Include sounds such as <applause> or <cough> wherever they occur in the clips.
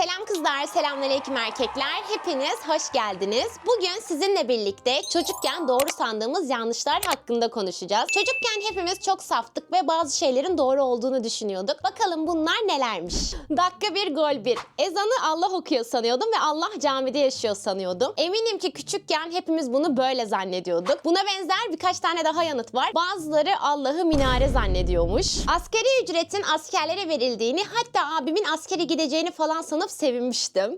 Selam kızlar, selamünaleyküm erkekler. Hepiniz hoş geldiniz. Bugün sizinle birlikte çocukken doğru sandığımız yanlışlar hakkında konuşacağız. Çocukken hepimiz çok saftık ve bazı şeylerin doğru olduğunu düşünüyorduk. Bakalım bunlar nelermiş? Dakika bir, gol bir. Ezanı Allah okuyor sanıyordum ve Allah camide yaşıyor sanıyordum. Eminim ki küçükken hepimiz bunu böyle zannediyorduk. Buna benzer birkaç tane daha yanıt var. Bazıları Allah'ı minare zannediyormuş. Askeri ücretin askerlere verildiğini hatta abimin askere gideceğini falan sanıp sevinmiştim.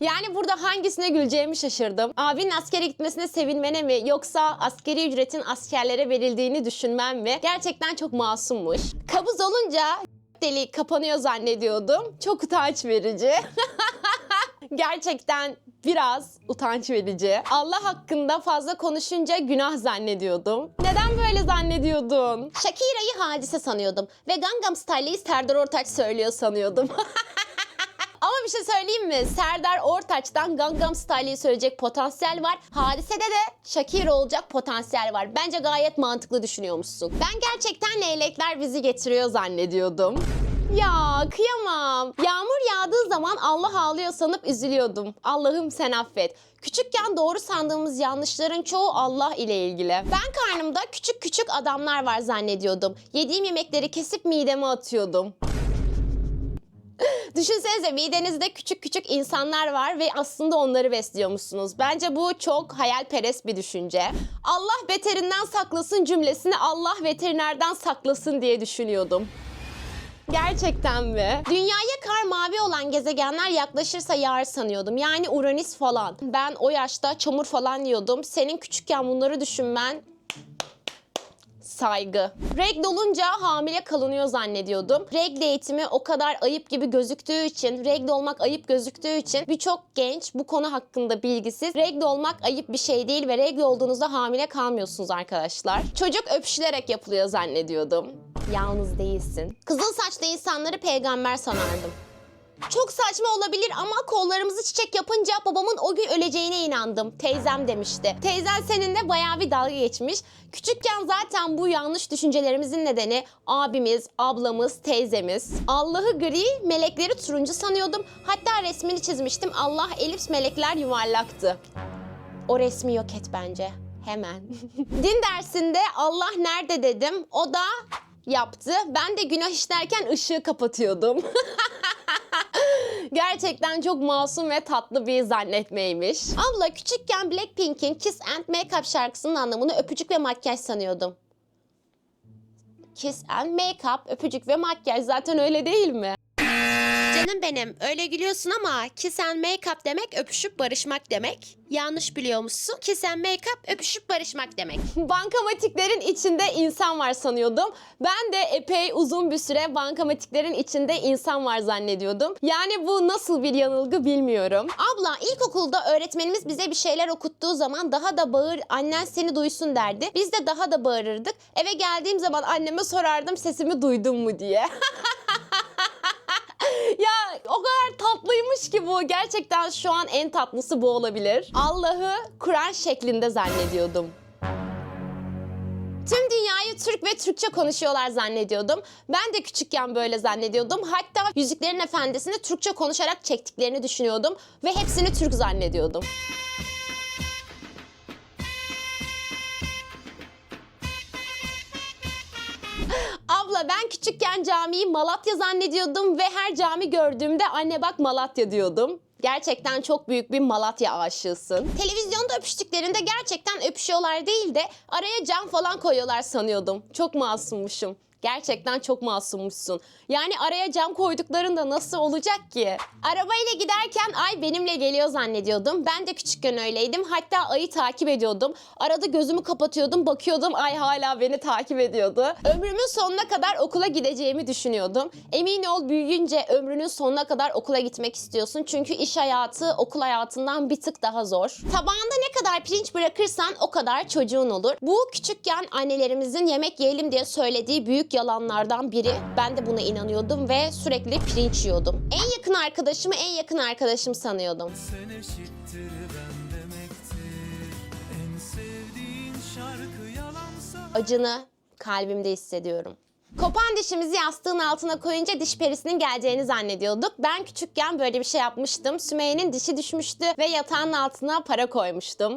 Yani burada hangisine güleceğimi şaşırdım. Abinin askere gitmesine sevinmene mi yoksa askeri ücretin askerlere verildiğini düşünmem mi? Gerçekten çok masummuş. Kabız olunca <laughs> deli kapanıyor zannediyordum. Çok utanç verici. <laughs> Gerçekten biraz utanç verici. Allah hakkında fazla konuşunca günah zannediyordum. Neden böyle zannediyordun? Shakira'yı hadise sanıyordum. Ve Gangnam Style'ı Serdar Ortaç söylüyor sanıyordum. <laughs> Ama bir şey söyleyeyim mi? Serdar Ortaç'tan Gangnam Style'ı söyleyecek potansiyel var. Hadisede de Shakira olacak potansiyel var. Bence gayet mantıklı düşünüyormuşsun. Ben gerçekten leylekler bizi getiriyor zannediyordum. Ya kıyamam. Yağmur yağdığı zaman Allah ağlıyor sanıp üzülüyordum. Allah'ım sen affet. Küçükken doğru sandığımız yanlışların çoğu Allah ile ilgili. Ben karnımda küçük küçük adamlar var zannediyordum. Yediğim yemekleri kesip mideme atıyordum. <laughs> Düşünsenize midenizde küçük küçük insanlar var ve aslında onları besliyormuşsunuz. Bence bu çok hayalperest bir düşünce. Allah beterinden saklasın cümlesini Allah veterinerden saklasın diye düşünüyordum. Gerçekten mi? Dünyaya kar mavi olan gezegenler yaklaşırsa yağar sanıyordum. Yani Uranüs falan. Ben o yaşta çamur falan yiyordum. Senin küçükken bunları düşünmen saygı. Regl olunca hamile kalınıyor zannediyordum. Regl eğitimi o kadar ayıp gibi gözüktüğü için, regl olmak ayıp gözüktüğü için birçok genç bu konu hakkında bilgisiz. Regl olmak ayıp bir şey değil ve regl olduğunuzda hamile kalmıyorsunuz arkadaşlar. Çocuk öpüşülerek yapılıyor zannediyordum. Yalnız değilsin. Kızıl saçlı insanları peygamber sanardım. Çok saçma olabilir ama kollarımızı çiçek yapınca babamın o gün öleceğine inandım. Teyzem demişti. Teyzen seninle bayağı bir dalga geçmiş. Küçükken zaten bu yanlış düşüncelerimizin nedeni abimiz, ablamız, teyzemiz. Allah'ı gri, melekleri turuncu sanıyordum. Hatta resmini çizmiştim. Allah elips melekler yuvarlaktı. O resmi yok et bence. Hemen. <laughs> Din dersinde Allah nerede dedim. O da yaptı. Ben de günah işlerken ışığı kapatıyordum. <laughs> Gerçekten çok masum ve tatlı bir zannetmeymiş. Abla küçükken Blackpink'in Kiss and Makeup şarkısının anlamını öpücük ve makyaj sanıyordum. Kiss and Makeup, öpücük ve makyaj zaten öyle değil mi? Canım benim öyle gülüyorsun ama kiss and make up demek öpüşüp barışmak demek. Yanlış biliyormuşsun. Kiss and make up öpüşüp barışmak demek. <laughs> Bankamatiklerin içinde insan var sanıyordum. Ben de epey uzun bir süre bankamatiklerin içinde insan var zannediyordum. Yani bu nasıl bir yanılgı bilmiyorum. Abla ilkokulda öğretmenimiz bize bir şeyler okuttuğu zaman daha da bağır annen seni duysun derdi. Biz de daha da bağırırdık. Eve geldiğim zaman anneme sorardım sesimi duydun mu diye. <laughs> Ya o kadar tatlıymış ki bu. Gerçekten şu an en tatlısı bu olabilir. Allah'ı Kur'an şeklinde zannediyordum. Tüm dünyayı Türk ve Türkçe konuşuyorlar zannediyordum. Ben de küçükken böyle zannediyordum. Hatta Yüzüklerin Efendisi'ni Türkçe konuşarak çektiklerini düşünüyordum. Ve hepsini Türk zannediyordum. Abla ben küçükken camiyi Malatya zannediyordum ve her cami gördüğümde anne bak Malatya diyordum. Gerçekten çok büyük bir Malatya aşığısın. Televizyonda öpüştüklerinde gerçekten öpüşüyorlar değil de araya cam falan koyuyorlar sanıyordum. Çok masummuşum. Gerçekten çok masummuşsun. Yani araya cam koyduklarında nasıl olacak ki? Arabayla giderken ay benimle geliyor zannediyordum. Ben de küçükken öyleydim. Hatta ayı takip ediyordum. Arada gözümü kapatıyordum, bakıyordum ay hala beni takip ediyordu. Ömrümün sonuna kadar okula gideceğimi düşünüyordum. Emin ol büyüyünce ömrünün sonuna kadar okula gitmek istiyorsun. Çünkü iş hayatı okul hayatından bir tık daha zor. Tabağında ne kadar pirinç bırakırsan o kadar çocuğun olur. Bu küçükken annelerimizin yemek yiyelim diye söylediği büyük yalanlardan biri. Ben de buna inanıyordum ve sürekli pirinç yiyordum. En yakın arkadaşımı en yakın arkadaşım sanıyordum. Sen eşittir ben demektir En sevdiğin şarkı yalansa Acını kalbimde hissediyorum. Kopan dişimizi yastığın altına koyunca diş perisinin geleceğini zannediyorduk. Ben küçükken böyle bir şey yapmıştım. Sümeyye'nin dişi düşmüştü ve yatağın altına para koymuştum.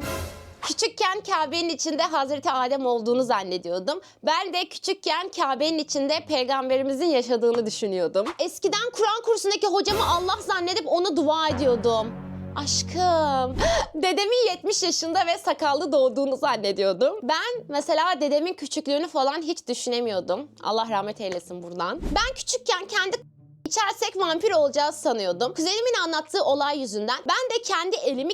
Küçükken Kabe'nin içinde Hazreti Adem olduğunu zannediyordum. Ben de küçükken Kabe'nin içinde peygamberimizin yaşadığını düşünüyordum. Eskiden Kur'an kursundaki hocamı Allah zannedip ona dua ediyordum. Aşkım, <gasps> dedemin 70 yaşında ve sakallı doğduğunu zannediyordum. Ben mesela dedemin küçüklüğünü falan hiç düşünemiyordum. Allah rahmet eylesin buradan. Ben küçükken kendi içersek vampir olacağız sanıyordum. Kuzenimin anlattığı olay yüzünden ben de kendi elimi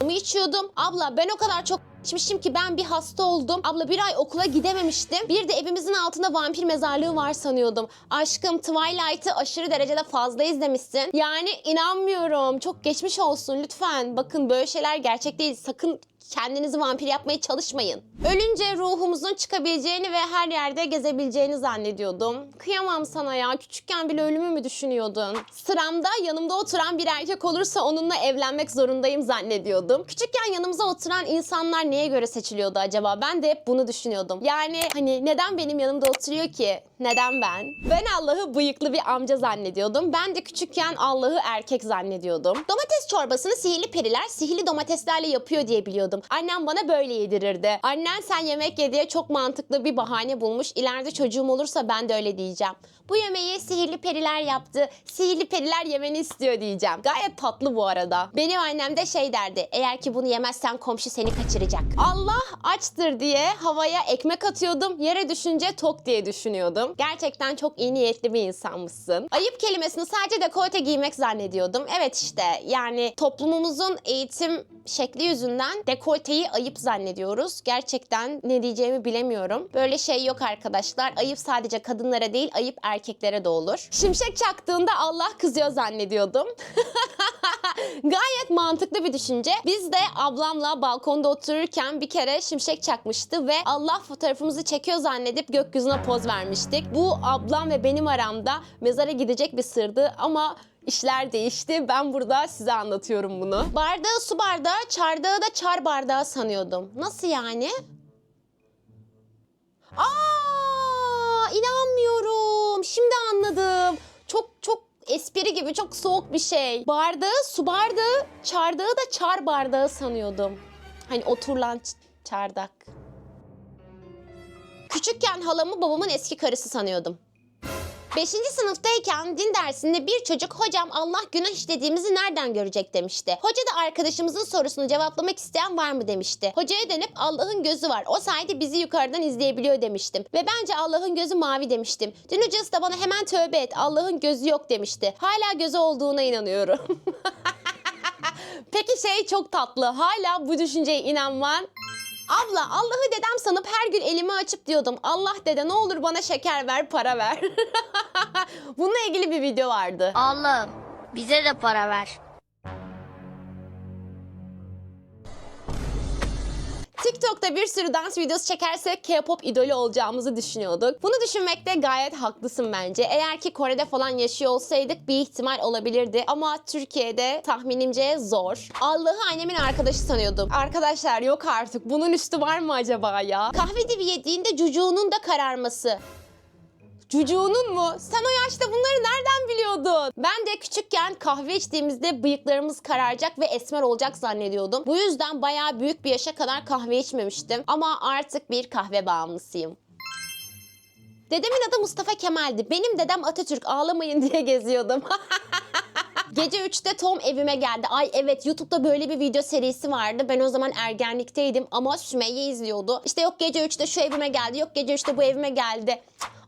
mı içiyordum. Abla ben o kadar çok içmişim ki ben bir hasta oldum. Abla bir ay okula gidememiştim. Bir de evimizin altında vampir mezarlığı var sanıyordum. Aşkım Twilight'ı aşırı derecede fazla izlemişsin. Yani inanmıyorum. Çok geçmiş olsun lütfen. Bakın böyle şeyler gerçek değil. Sakın kendinizi vampir yapmaya çalışmayın. Ölünce ruhumuzun çıkabileceğini ve her yerde gezebileceğini zannediyordum. Kıyamam sana ya. Küçükken bile ölümü mü düşünüyordun? Sıramda yanımda oturan bir erkek olursa onunla evlenmek zorundayım zannediyordum. Küçükken yanımıza oturan insanlar neye göre seçiliyordu acaba? Ben de hep bunu düşünüyordum. Yani hani neden benim yanımda oturuyor ki? Neden ben? Ben Allah'ı bıyıklı bir amca zannediyordum. Ben de küçükken Allah'ı erkek zannediyordum. Domates çorbasını sihirli periler sihirli domateslerle yapıyor diye biliyordum. Annem bana böyle yedirirdi. Annen sen yemek ye diye çok mantıklı bir bahane bulmuş. İleride çocuğum olursa ben de öyle diyeceğim. Bu yemeği sihirli periler yaptı. Sihirli periler yemeni istiyor diyeceğim. Gayet tatlı bu arada. Benim annem de şey derdi. Eğer ki bunu yemezsen komşu seni kaçıracak. Allah açtır diye havaya ekmek atıyordum. Yere düşünce tok diye düşünüyordum. Gerçekten çok iyi niyetli bir insanmışsın. Ayıp kelimesini sadece dekolte giymek zannediyordum. Evet işte yani toplumumuzun eğitim şekli yüzünden dekolteyi ayıp zannediyoruz. Gerçekten ne diyeceğimi bilemiyorum. Böyle şey yok arkadaşlar. Ayıp sadece kadınlara değil, ayıp erkeklere de olur. Şimşek çaktığında Allah kızıyor zannediyordum. <laughs> Gayet mantıklı bir düşünce. Biz de ablamla balkonda otururken bir kere şimşek çakmıştı ve Allah fotoğrafımızı çekiyor zannedip gökyüzüne poz vermiştik. Bu ablam ve benim aramda mezara gidecek bir sırdı ama İşler değişti. Ben burada size anlatıyorum bunu. Bardağı su bardağı, çardağı da çar bardağı sanıyordum. Nasıl yani? Şimdi anladım. Çok çok espri gibi çok soğuk bir şey. Bardağı su bardağı, çardağı da çar bardağı sanıyordum. Hani oturulan çardak. Küçükken halamı babamın eski karısı sanıyordum. Beşinci sınıftayken din dersinde bir çocuk hocam Allah günah işlediğimizi nereden görecek demişti. Hoca da arkadaşımızın sorusunu cevaplamak isteyen var mı demişti. Hocaya dönüp Allah'ın gözü var. O sayede bizi yukarıdan izleyebiliyor demiştim. Ve bence Allah'ın gözü mavi demiştim. Dün hocası da bana hemen tövbe et Allah'ın gözü yok demişti. Hala gözü olduğuna inanıyorum. <laughs> Peki şey çok tatlı. Hala bu düşünceye inanman Abla Allah'ı dedem sanıp her gün elimi açıp diyordum. Allah dede ne olur bana şeker ver, para ver. <laughs> Bununla ilgili bir video vardı. Allah'ım bize de para ver. TikTok'ta bir sürü dans videosu çekersek K-pop idolü olacağımızı düşünüyorduk. Bunu düşünmekte gayet haklısın bence. Eğer ki Kore'de falan yaşıyor olsaydık bir ihtimal olabilirdi. Ama Türkiye'de tahminimce zor. Allah'ı annemin arkadaşı sanıyordum. Arkadaşlar yok artık. Bunun üstü var mı acaba ya? Kahve dibi yediğinde cucuğunun da kararması. Cucuğunun mu? Sen o yaşta bunları nereden biliyordun? Ben de küçükken kahve içtiğimizde bıyıklarımız kararacak ve esmer olacak zannediyordum. Bu yüzden bayağı büyük bir yaşa kadar kahve içmemiştim. Ama artık bir kahve bağımlısıyım. Dedemin adı Mustafa Kemal'di. Benim dedem Atatürk ağlamayın diye geziyordum. <laughs> Gece 3'te Tom evime geldi. Ay evet YouTube'da böyle bir video serisi vardı. Ben o zaman ergenlikteydim ama Sümeyye izliyordu. İşte yok gece 3'te şu evime geldi. Yok gece 3'te bu evime geldi.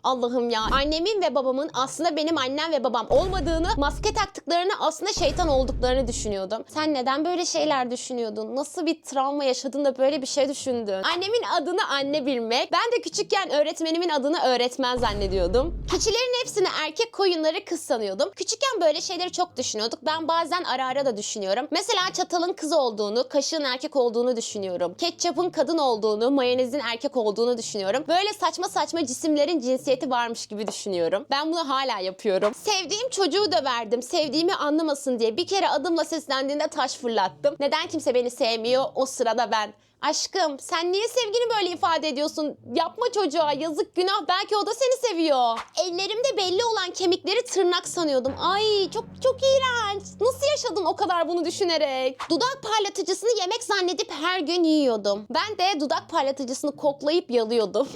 Allah'ım ya. Annemin ve babamın aslında benim annem ve babam olmadığını, maske taktıklarını aslında şeytan olduklarını düşünüyordum. Sen neden böyle şeyler düşünüyordun? Nasıl bir travma yaşadın da böyle bir şey düşündün? Annemin adını anne bilmek. Ben de küçükken öğretmenimin adını öğretmen zannediyordum. Keçilerin hepsini erkek koyunları kız sanıyordum. Küçükken böyle şeyleri çok düşünüyorduk. Ben bazen ara ara da düşünüyorum. Mesela çatalın kız olduğunu, kaşığın erkek olduğunu düşünüyorum. Ketçapın kadın olduğunu, mayonezin erkek olduğunu düşünüyorum. Böyle saçma saçma cisimlerin cinsiyetini cinsiyeti varmış gibi düşünüyorum. Ben bunu hala yapıyorum. Sevdiğim çocuğu döverdim. Sevdiğimi anlamasın diye bir kere adımla seslendiğinde taş fırlattım. Neden kimse beni sevmiyor? O sırada ben. Aşkım sen niye sevgini böyle ifade ediyorsun? Yapma çocuğa yazık günah belki o da seni seviyor. Ellerimde belli olan kemikleri tırnak sanıyordum. Ay çok çok iğrenç. Nasıl yaşadın o kadar bunu düşünerek? Dudak parlatıcısını yemek zannedip her gün yiyordum. Ben de dudak parlatıcısını koklayıp yalıyordum.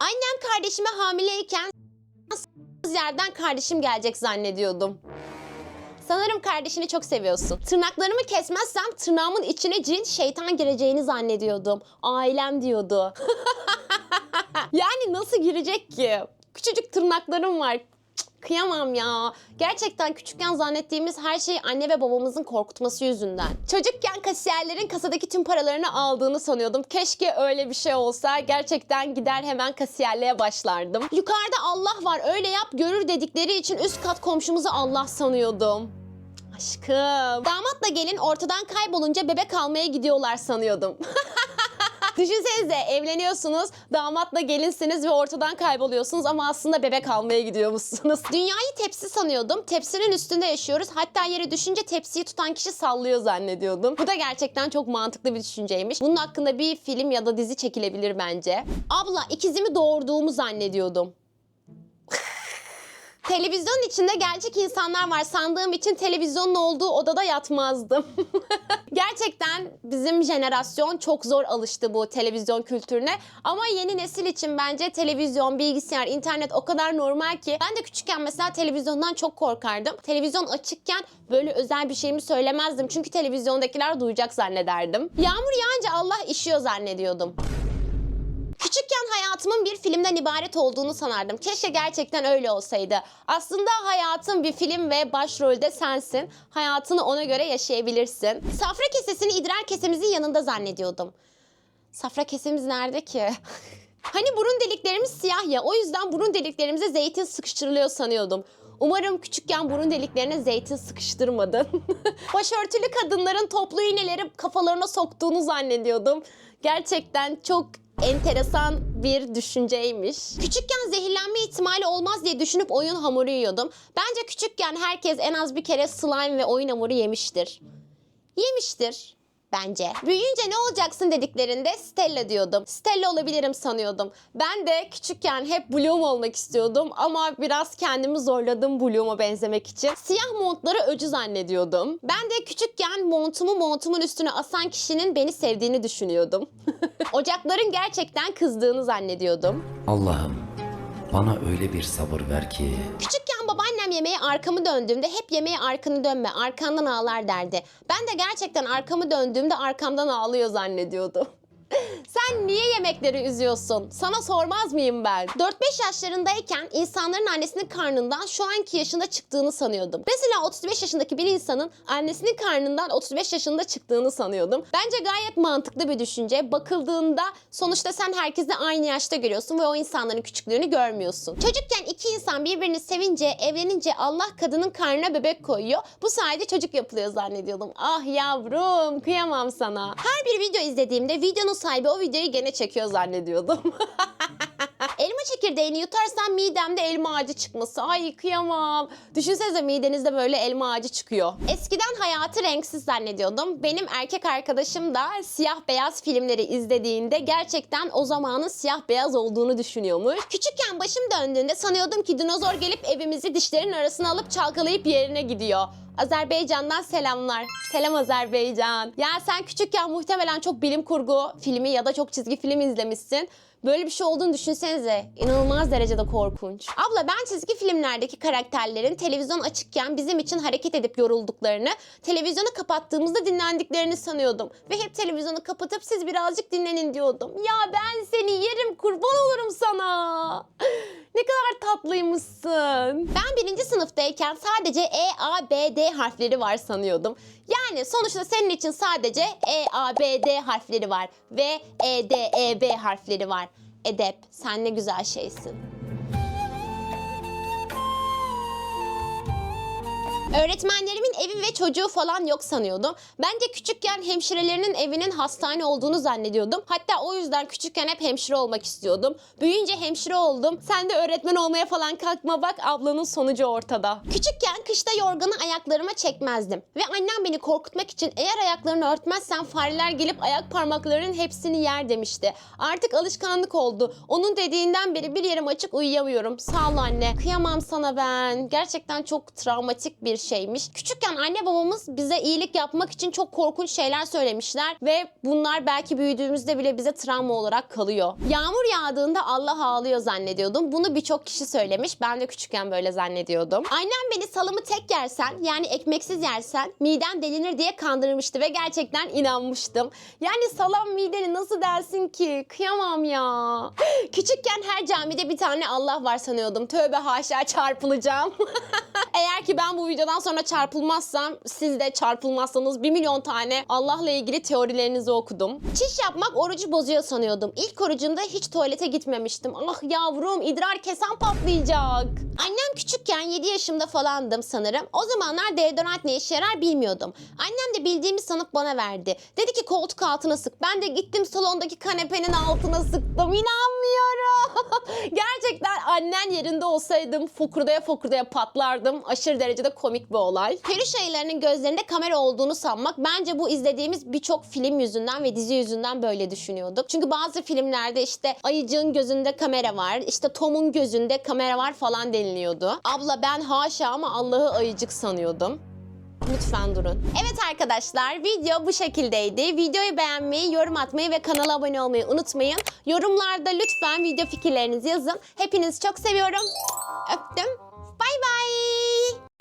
Annem kardeşime hamileyken yerden kardeşim gelecek zannediyordum. Sanırım kardeşini çok seviyorsun. Tırnaklarımı kesmezsem tırnağımın içine cin şeytan gireceğini zannediyordum. Ailem diyordu. <laughs> yani nasıl girecek ki? Küçücük tırnaklarım var. Kıyamam ya. Gerçekten küçükken zannettiğimiz her şey anne ve babamızın korkutması yüzünden. Çocukken kasiyerlerin kasadaki tüm paralarını aldığını sanıyordum. Keşke öyle bir şey olsa. Gerçekten gider hemen kasiyerliğe başlardım. Yukarıda Allah var öyle yap görür dedikleri için üst kat komşumuzu Allah sanıyordum. Aşkım. Damatla gelin ortadan kaybolunca bebek almaya gidiyorlar sanıyordum. <laughs> Düşünsenize evleniyorsunuz, damatla gelinsiniz ve ortadan kayboluyorsunuz ama aslında bebek almaya gidiyormuşsunuz. <laughs> Dünyayı tepsi sanıyordum. Tepsinin üstünde yaşıyoruz. Hatta yere düşünce tepsiyi tutan kişi sallıyor zannediyordum. Bu da gerçekten çok mantıklı bir düşünceymiş. Bunun hakkında bir film ya da dizi çekilebilir bence. Abla ikizimi doğurduğumu zannediyordum. Televizyon içinde gerçek insanlar var sandığım için televizyonun olduğu odada yatmazdım. <laughs> Gerçekten bizim jenerasyon çok zor alıştı bu televizyon kültürüne. Ama yeni nesil için bence televizyon, bilgisayar, internet o kadar normal ki. Ben de küçükken mesela televizyondan çok korkardım. Televizyon açıkken böyle özel bir şeyimi söylemezdim. Çünkü televizyondakiler duyacak zannederdim. Yağmur yağınca Allah işiyor zannediyordum. Küçükken hayatımın bir filmden ibaret olduğunu sanardım. Keşke gerçekten öyle olsaydı. Aslında hayatın bir film ve başrolde sensin. Hayatını ona göre yaşayabilirsin. Safra kesesini idrar kesemizin yanında zannediyordum. Safra kesemiz nerede ki? <laughs> hani burun deliklerimiz siyah ya o yüzden burun deliklerimize zeytin sıkıştırılıyor sanıyordum. Umarım küçükken burun deliklerine zeytin sıkıştırmadın. <laughs> Başörtülü kadınların toplu iğneleri kafalarına soktuğunu zannediyordum. Gerçekten çok enteresan bir düşünceymiş. Küçükken zehirlenme ihtimali olmaz diye düşünüp oyun hamuru yiyordum. Bence küçükken herkes en az bir kere slime ve oyun hamuru yemiştir. Yemiştir bence. Büyüyünce ne olacaksın dediklerinde Stella diyordum. Stella olabilirim sanıyordum. Ben de küçükken hep Bloom olmak istiyordum ama biraz kendimi zorladım Bloom'a benzemek için. Siyah montları öcü zannediyordum. Ben de küçükken montumu montumun üstüne asan kişinin beni sevdiğini düşünüyordum. <laughs> Ocakların gerçekten kızdığını zannediyordum. Allah'ım bana öyle bir sabır ver ki Küçükken babaannem yemeğe arkamı döndüğümde hep yemeğe arkanı dönme, arkandan ağlar derdi. Ben de gerçekten arkamı döndüğümde arkamdan ağlıyor zannediyordum. Sen niye yemekleri üzüyorsun? Sana sormaz mıyım ben? 4-5 yaşlarındayken insanların annesinin karnından şu anki yaşında çıktığını sanıyordum. Mesela 35 yaşındaki bir insanın annesinin karnından 35 yaşında çıktığını sanıyordum. Bence gayet mantıklı bir düşünce. Bakıldığında sonuçta sen herkesi aynı yaşta görüyorsun ve o insanların küçüklüğünü görmüyorsun. Çocukken iki insan birbirini sevince, evlenince Allah kadının karnına bebek koyuyor. Bu sayede çocuk yapılıyor zannediyordum. Ah yavrum kıyamam sana. Her bir video izlediğimde videonun sahibi o videoyu gene çekiyor zannediyordum. <laughs> elma çekirdeğini yutarsam midemde elma ağacı çıkması. Ay kıyamam. Düşünsenize midenizde böyle elma ağacı çıkıyor. Eskiden hayatı renksiz zannediyordum. Benim erkek arkadaşım da siyah beyaz filmleri izlediğinde gerçekten o zamanın siyah beyaz olduğunu düşünüyormuş. Küçükken başım döndüğünde sanıyordum ki dinozor gelip evimizi dişlerin arasına alıp çalkalayıp yerine gidiyor. Azerbaycan'dan selamlar. Selam Azerbaycan. Ya sen küçükken muhtemelen çok bilim kurgu filmi ya da çok çizgi film izlemişsin. Böyle bir şey olduğunu düşünsenize. İnanılmaz derecede korkunç. Abla ben çizgi filmlerdeki karakterlerin televizyon açıkken bizim için hareket edip yorulduklarını, televizyonu kapattığımızda dinlendiklerini sanıyordum. Ve hep televizyonu kapatıp siz birazcık dinlenin diyordum. Ya ben seni yerim kurban olurum sana. Ne kadar tatlıymışsın. Ben birinci sınıftayken sadece E, A, B, D harfleri var sanıyordum. Yani sonuçta senin için sadece E, A, B, D harfleri var. Ve E, D, E, B harfleri var. Edep, sen ne güzel şeysin. Öğretmenlerimin evi ve çocuğu falan yok sanıyordum. Bence küçükken hemşirelerinin evinin hastane olduğunu zannediyordum. Hatta o yüzden küçükken hep hemşire olmak istiyordum. Büyüyünce hemşire oldum. Sen de öğretmen olmaya falan kalkma bak ablanın sonucu ortada. Küçükken kışta yorganı ayaklarıma çekmezdim. Ve annem beni korkutmak için eğer ayaklarını örtmezsen fareler gelip ayak parmaklarının hepsini yer demişti. Artık alışkanlık oldu. Onun dediğinden beri bir yerim açık uyuyamıyorum. Sağ ol anne. Kıyamam sana ben. Gerçekten çok travmatik bir şeymiş. Küçükken anne babamız bize iyilik yapmak için çok korkunç şeyler söylemişler ve bunlar belki büyüdüğümüzde bile bize travma olarak kalıyor. Yağmur yağdığında Allah ağlıyor zannediyordum. Bunu birçok kişi söylemiş. Ben de küçükken böyle zannediyordum. Annem beni salımı tek yersen yani ekmeksiz yersen miden delinir diye kandırmıştı ve gerçekten inanmıştım. Yani salam mideni nasıl dersin ki? Kıyamam ya. <gasps> Küçükken her camide bir tane Allah var sanıyordum. Tövbe haşa çarpılacağım. <laughs> Eğer ki ben bu videodan sonra çarpılmazsam siz de çarpılmazsanız 1 milyon tane Allah'la ilgili teorilerinizi okudum. Çiş yapmak orucu bozuyor sanıyordum. İlk orucumda hiç tuvalete gitmemiştim. Ah yavrum idrar kesen patlayacak. Annem küçükken 7 yaşımda falandım sanırım. O zamanlar deodorant ne işe yarar bilmiyordum. Annem de bildiğimi sanıp bana verdi. Dedi ki koltuk altına sık. Ben de gittim salondaki kanepenin altına sıktım. İnanmıyorum. <laughs> Gerçekten annen yerinde olsaydım fokurdaya fokurdaya patlardım. Aşırı derecede komik bir olay. Peluş ayılarının gözlerinde kamera olduğunu sanmak bence bu izlediğimiz birçok film yüzünden ve dizi yüzünden böyle düşünüyorduk. Çünkü bazı filmlerde işte ayıcığın gözünde kamera var, işte Tom'un gözünde kamera var falan deniliyordu. Abla ben haşa ama Allah'ı ayıcık sanıyordum. Lütfen durun. Evet arkadaşlar video bu şekildeydi. Videoyu beğenmeyi, yorum atmayı ve kanala abone olmayı unutmayın. Yorumlarda lütfen video fikirlerinizi yazın. Hepinizi çok seviyorum. Öptüm. Bay bay.